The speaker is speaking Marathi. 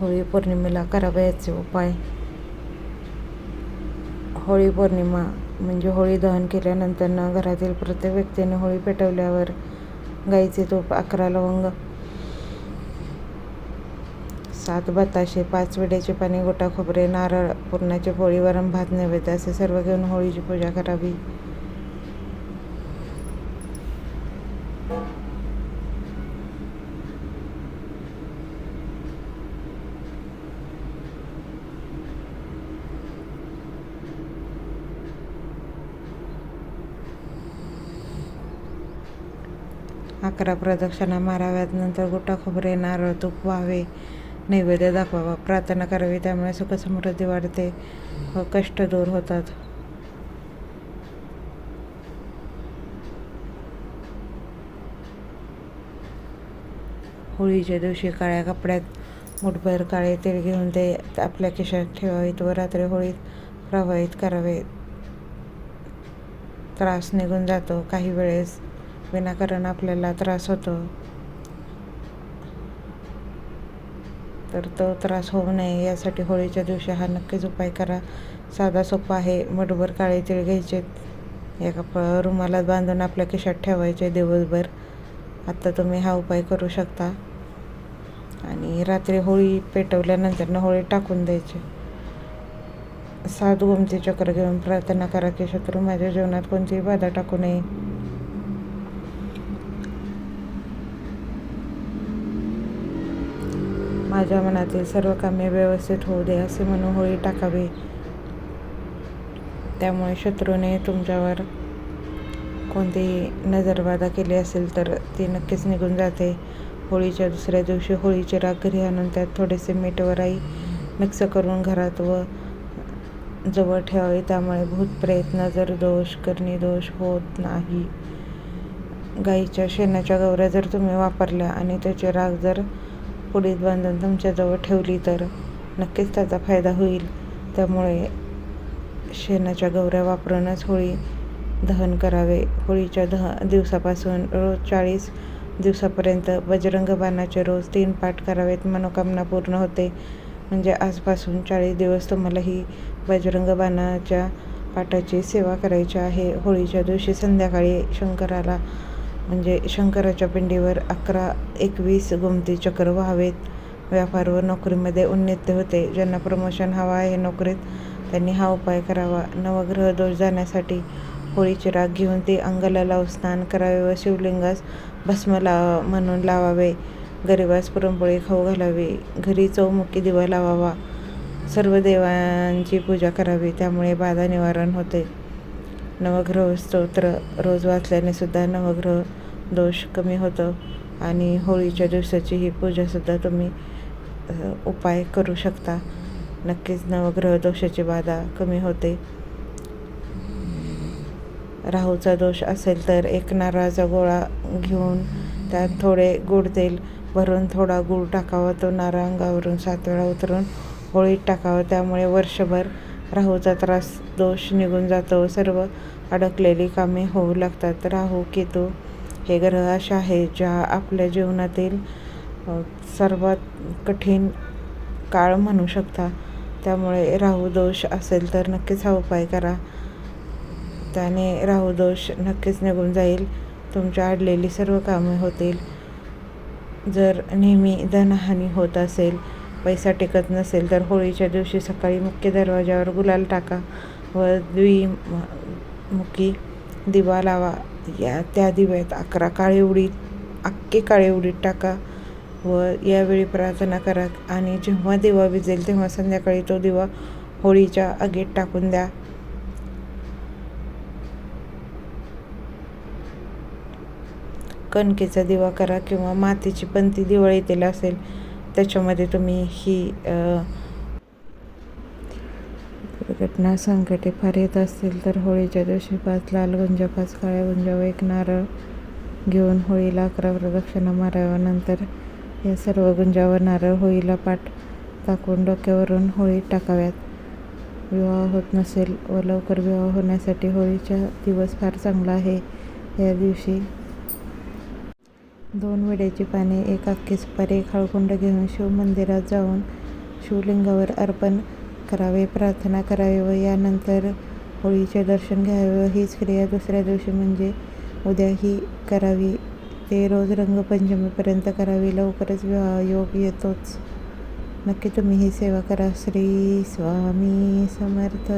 होळी पौर्णिमेला करावयाचे उपाय. होळी पौर्णिमा म्हणजे होळी दहन केल्यानंतर घरातील प्रत्येक व्यक्तीने होळी पेटवल्यावर गाईचे तूप अकरा लवंग सात बताशे पाच विड्याचे पाणी गोटा खोबरे नारळ पुरणाचे पोळी वरण भात नैवेद्य असे सर्व घेऊन होळीची पूजा करावी. अकरा प्रदक्षिणा माराव्यात. नंतर गोटा खोबरे नारळ तूप व्हावे नैवेद्य दाखवावा. प्रार्थना करावी त्यामुळे सुखसमृद्धी वाढते व कष्ट दूर होतात. होळीच्या दिवशी काळ्या कपड्यात मुठभर काळे तेल घेऊन ते आपल्या खिशात ठेवावीत व रात्री होळीत प्रवाहित करावे. त्रास निघून जातो. काही वेळेस विनाकारण आपल्याला त्रास होतो. तर तो त्रास होऊ नये यासाठी होळीच्या दिवशी हा नक्कीच उपाय करा. साधा सोपा आहे मटभर काळे तीळ घ्यायचे. एका प रुमालात बांधून आपल्या खिशात ठेवायचे दिवसभर. आत्ता तुम्ही हा उपाय करू शकता. आणि रात्री होळी पेटवल्यानंतर होळी टाकून द्यायची. सात गोमती चक्र घेऊन प्रार्थना करा की शत्रू माझ्या जीवनात कोणतीही बाधा टाकू नये. माझ्या मनातील सर्व कामे व्यवस्थित होऊ दे असे म्हणून होळी टाकावी. त्यामुळे शत्रूने तुमच्यावर कोणतीही नजरबाधा केली असेल तर ती नक्कीच निघून जाते. होळीच्या दुसऱ्या दिवशी होळीचे राग घरी आणून त्यात थोडेसे मीठ वराई मिक्स करून घरात व जवळ ठेवावे. त्यामुळे भूत प्रेत नजर दोष करणी दोष होत नाही. गाईच्या शेणाच्या गवऱ्या जर तुम्ही वापरल्या आणि त्याचे राग जर पुढीत बांधून तुमच्याजवळ ठेवली तर नक्कीच त्याचा फायदा होईल. त्यामुळे शेणाच्या गवऱ्या वापरूनच होळी दहन करावे. होळीच्या दह दिवसापासून रोज चाळीस दिवसापर्यंत बजरंग बाणाचे रोज तीन पाठ करावेत मनोकामना पूर्ण होते. म्हणजे आजपासून चाळीस दिवस तुम्हाला ही बजरंग बाणाच्या पाठाची सेवा करायची आहे. होळीच्या दिवशी संध्याकाळी शंकराला म्हणजे शंकराच्या पिंडीवर अकरा एकवीस गोमती चक्र व्हावेत. व्यापार व नोकरीमध्ये उन्नती होते. ज्यांना प्रमोशन हवा आहे नोकरीत त्यांनी हा उपाय करावा. नवग्रह दोष जाण्यासाठी होळीची राग घेऊन ती अंगाला लावून स्नान करावे व शिवलिंगास भस्म लावा म्हणून लावावे. गरिबास पुरणपोळी खाऊ घालावी. घरी चौमुखी दिवा लावावा. सर्व देवांची पूजा करावी. त्यामुळे बाधा निवारण होते. नवग्रह स्तोत्र रोज वाचल्याने सुद्धा नवग्रह दोष कमी होतो आणि होळीच्या दिवसाची ही पूजासुद्धा तुम्ही उपाय करू शकता. नक्कीच नवग्रह दोषाची बाधा कमी होते. राहूचा दोष असेल तर एक नारळाचा गोळा घेऊन त्यात थोडे गुड तेल भरून थोडा गूळ टाकावा. तो नारळ अंगावरून सात वेळा उतरून होळीत टाकावं. त्यामुळे वर्षभर राहूचा त्रास दोष निघून जातो. सर्व अडकलेली कामे होऊ लागतात. राहू केतू हे ग्रह अशा आहे ज्या आपल्या जीवनातील सर्वात कठीण काळ म्हणू शकता. त्यामुळे राहू दोष असेल तर नक्कीच हा उपाय करा. त्याने राहू दोष नक्कीच निघून जाईल. तुमच्या अडलेली सर्व कामे होतील. जर नेहमी धनहानी होत असेल पैसा टिकत नसेल तर होळीच्या दिवशी सकाळी मुख्य दरवाजावर गुलाल टाका व द्विमुखी दिवा लावा. या त्या दिव्यात अकरा काळे उडीत अख्खे काळे उडीत टाका व यावेळी प्रार्थना करा आणि जेव्हा दिवा विजेल तेव्हा संध्याकाळी तो दिवा होळीच्या आगीत टाकून द्या. कणकेचा दिवा करा किंवा मातीची पंती दिवाळीतील असेल त्याच्यामध्ये तुम्ही ही घटना संकटे फार येत असतील तर होळीच्या दिवशी पाच लाल गुंजा पाच काळ्या गुंजा व एक नारळ घेऊन होळीला अकरा प्रदक्षिणा माराव्या. नंतर या सर्व गुंजावर नारळ होळीला पाठ टाकून डोक्यावरून होळी टाकाव्यात. विवाह होत नसेल व लवकर विवाह होण्यासाठी होळीचा दिवस फार चांगला आहे. या दिवशी दोन विड्याची पाने एक अख्खी सुपारी एक हळकुंड घेऊन शिव मंदिरात जाऊन शिवलिंगावर अर्पण करावे प्रार्थना करावी व यानंतर होळीचे दर्शन घ्यावे व हीच क्रिया दुसऱ्या दिवशी म्हणजे उद्याही करावी. ते रोज रंगपंचमीपर्यंत करावी. लवकरच विवाह योग येतोच. नक्की तुम्ही ही सेवा करा. श्री स्वामी समर्थ.